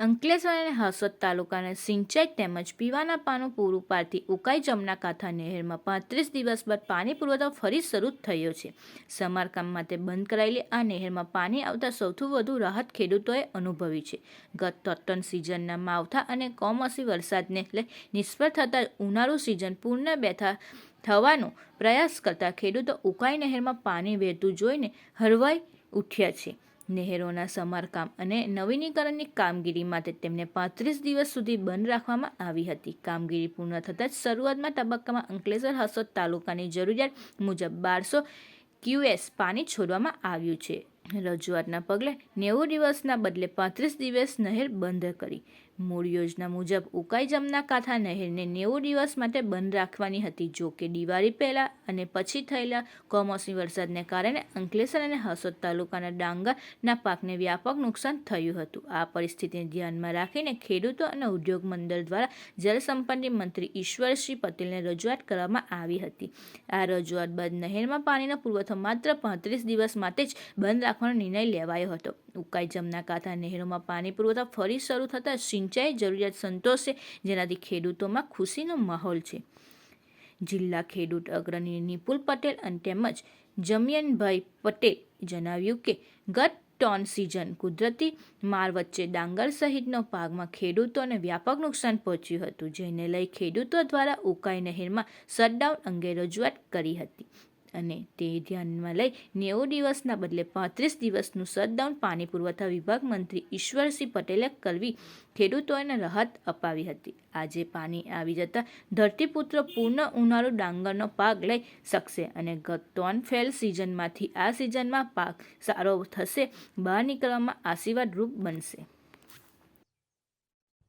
અંકલેશ્વર અને હાસોદ તાલુકાના સિંચાઈ તેમજ પીવાના પાનું પૂરું પાડતી ઉકાઈ જમના કાંઠા નહેરમાં પાંત્રીસ દિવસ બાદ પાણી પુરવઠો ફરી શરૂ થયો છે. સમારકામ માટે બંધ કરાયેલી આ નહેરમાં પાણી આવતા સૌથી વધુ રાહત ખેડૂતોએ અનુભવી છે. ગત તોત્તન સિઝનના માવઠા અને કમોસમી વરસાદને લઈ નિષ્ફળ થતાં ઉનાળુ સિઝન પૂર્ણ બેઠા થવાનો પ્રયાસ કરતા ખેડૂતો ઉકાઈ નહેરમાં પાણી વહેતું જોઈને હરવાઈ ઉઠ્યા છે. નહેરોના સમારકામ અને નવીનીકરણની કામગીરી માટે તેમને પાંત્રીસ દિવસ સુધી બંધ રાખવામાં આવી હતી. કામગીરી પૂર્ણ થતાં જ શરૂઆતમાં તબક્કામાં અંકલેશ્વર હસોદ તાલુકાની જરૂરિયાત મુજબ બારસો ક્યુએસ પાણી છોડવામાં આવ્યું છે. રજૂઆતના પગલે નેવું દિવસના બદલે પાંત્રીસ દિવસ નહેર બંધ કરી. મૂળ યોજના મુજબ ઉકાઈ જમના કાંઠા નહેરને નેવું દિવસ માટે બંધ રાખવાની હતી. જો કે દિવાળી પહેલાં અને પછી થયેલા કમોસમી વરસાદને કારણે અંકલેશ્વર અને હસોદ તાલુકાના ડાંગરના પાકને વ્યાપક નુકસાન થયું હતું. આ પરિસ્થિતિને ધ્યાનમાં રાખીને ખેડૂતો અને ઉદ્યોગ મંડળ દ્વારા જળસંપત્તિ મંત્રી ઈશ્વરસિંહ પટેલને રજૂઆત કરવામાં આવી હતી. આ રજૂઆત બાદ નહેરમાં પાણીનો પુરવઠો માત્ર પાંત્રીસ દિવસ માટે જ બંધ રાખવાનો નિર્ણય લેવાયો હતો. ઉકાઈ જમના કાંઠા નહેરોમાં પાણી પુરવઠા ફરી શરૂ થતાં સિંચાઈ જરૂરિયાત સંતોષે, જેનાથી ખેડૂતોમાં ખુશીનો માહોલ છે. જિલ્લા ખેડૂત અગ્રણી નિપુલ પટેલ અને તેમજ જમિયનભાઈ પટેલ જણાવ્યું કે, ગત ટોન સિઝન કુદરતી માર વચ્ચે ડાંગર સહિતનો પાકમાં ખેડૂતોને વ્યાપક નુકસાન પહોંચ્યું હતું, જેને લઈ ખેડૂતો દ્વારા ઉકાઈ નહેરમાં શટડાઉન અંગે રજૂઆત કરી હતી. અને તે ધ્યાનમાં લઈ નેવું દિવસના બદલે પાંત્રીસ દિવસનું શટડાઉન પાણી પુરવઠા વિભાગ મંત્રી ઈશ્વરસિંહ પટેલે કરવી ખેડૂતોને રાહત અપાવી હતી. આજે પાણી આવી જતાં ધરતીપુત્ર પૂર્ણ ઉનાળુ ડાંગરનો પાક લઈ શકશે અને ગત ત્રણ ફેલ સિઝનમાંથી આ સિઝનમાં પાક સારો થશે, બહાર નીકળવામાં આશીર્વાદરૂપ બનશે.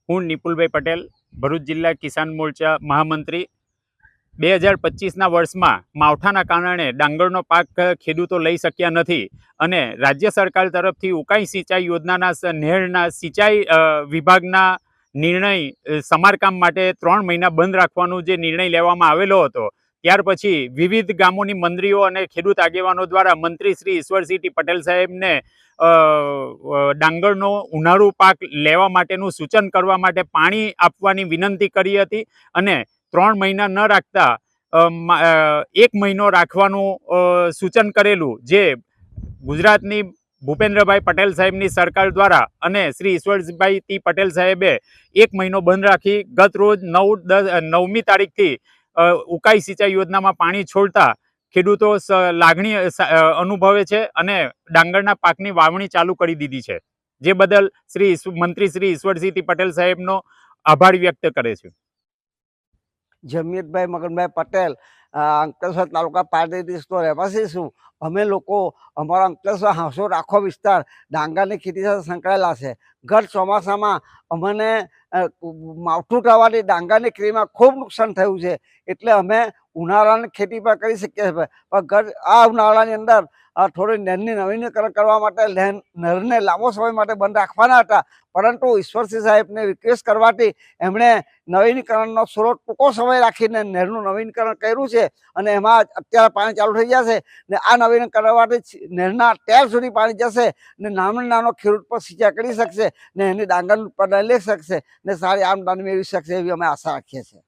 હું નિપુલભાઈ પટેલ, ભરૂચ જિલ્લા કિસાન મોરચા મહામંત્રી બે હજાર પચીસના વર્ષમાં માવઠાના કારણે ડાંગરનો પાક ખેડૂતો લઈ શક્યા નથી અને રાજ્ય સરકાર તરફથી ઉકાઈ સિંચાઈ યોજનાના નહેરના સિંચાઈ વિભાગના નિર્ણય સમારકામ માટે ત્રણ મહિના બંધ રાખવાનો જે નિર્ણય લેવામાં આવેલો હતો. ત્યાર પછી વિવિધ ગામોની મંત્રીઓ અને ખેડૂત આગેવાનો દ્વારા મંત્રી શ્રી ઈશ્વરસિંહ પટેલ સાહેબને ડાંગરનો ઉનાળુ પાક લેવા માટેનું સૂચન કરવા માટે પાણી આપવાની વિનંતી કરી હતી અને ત્રણ મહિના ન રાખતા એક મહિનો રાખવાનું સૂચન કરેલું જે ગુજરાતની ભૂપેન્દ્રભાઈ પટેલ સાહેબની સરકાર દ્વારા અને શ્રી ઈશ્વરભાઈ ટી પટેલ સાહેબે એક મહિનો બંધ રાખી ગત રોજ નવ, દસ નવમી તારીખથી ઉકાઈ સિંચાઈ યોજનામાં પાણી છોડતા ખેડૂતો લાગણી અનુભવે છે અને ડાંગરના પાકની વાવણી ચાલુ કરી દીધી છે. જે બદલ શ્રી મંત્રી શ્રી ઈશ્વરસિંહ પટેલ સાહેબનો આભાર વ્યક્ત કરે છે. જમિયતભાઈ મગનભાઈ પટેલ અંકલેશ્વર તાલુકા પારદેશનો રહેવાસી છું. અમે લોકો, અમારા અંકલેશ્વર હાંસો આખો વિસ્તાર ડાંગરની ખેતી સાથે સંકળાયેલા છે. ગત ચોમાસામાં અમને માવઠું કરવાની ડાંગરની ખેતીમાં ખૂબ નુકસાન થયું છે. એટલે અમે ઉનાળાની ખેતી પણ કરી શકીએ છીએ. પણ ઘર આ ઉનાળાની અંદર થોડી નહેરની નવીનીકરણ કરવા માટે નહેર- નહેરને લાંબો સમય માટે બંધ રાખવાના હતા. પરંતુ ઈશ્વરસિંહ સાહેબને રિક્વેસ્ટ કરવાથી એમણે નવીનીકરણનો સ્ત્રોત ટૂંકો સમય રાખીને નહેરનું નવીનીકરણ કર્યું છે અને એમાં અત્યારે પાણી ચાલુ થઈ જશે ને આ નવીનીકરણ કરવાથી નહેરના ટેર સુધી પાણી જશે ને નાનો નાનો ખેડૂત પર સિંચાઈ કરી શકશે ને એની ડાંગરનું ઉત્પાદન લઈ શકશે ને સારી આમદની મેળવી શકશે એવી અમે આશા રાખીએ છીએ.